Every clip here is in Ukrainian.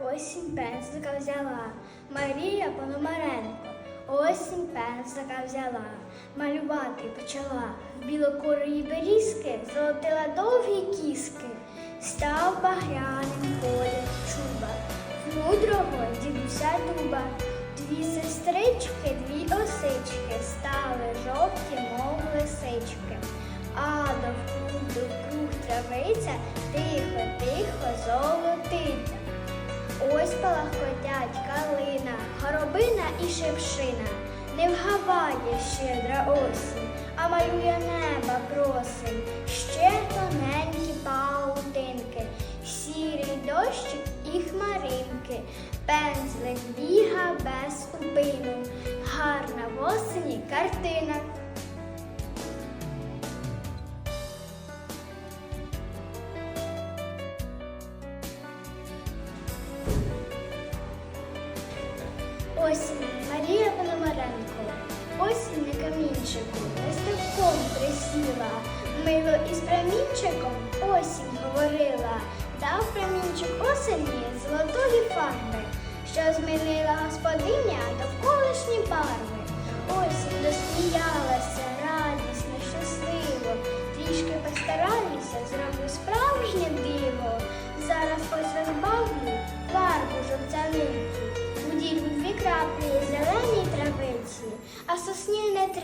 осінь пензлика взяла, Марія Пономаренко, осінь пензлика взяла, малювати почала, в білокорої берізки золотила довгі кіски, став багряним колір чуба, мудрого дідуся дуба, дві сестрички, дві осички, стали жовті, мов лисички. А довкруг, довкруг травиця, тихо, тихо. Ось палахкотять калина, горобина і шепшина. Не вгаває щедра осінь, а малює неба просим. Ще тоненькі паутинки, сірий дощик і хмаринки. Пензлик біга без упину. Гарна в осені картина. Осінь. Марія Пономаренко, осінь на камінчику, листовком присіла, мило із промінчиком осінь говорила, дав промінчик осені золотої фарби, що змінила господиня довколишні барви. Осінь досміялася, радісно, щасливо, трішки постараюся,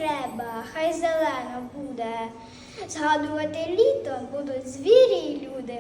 треба, хай зелено буде. Згадувати літо будуть звірі й люди.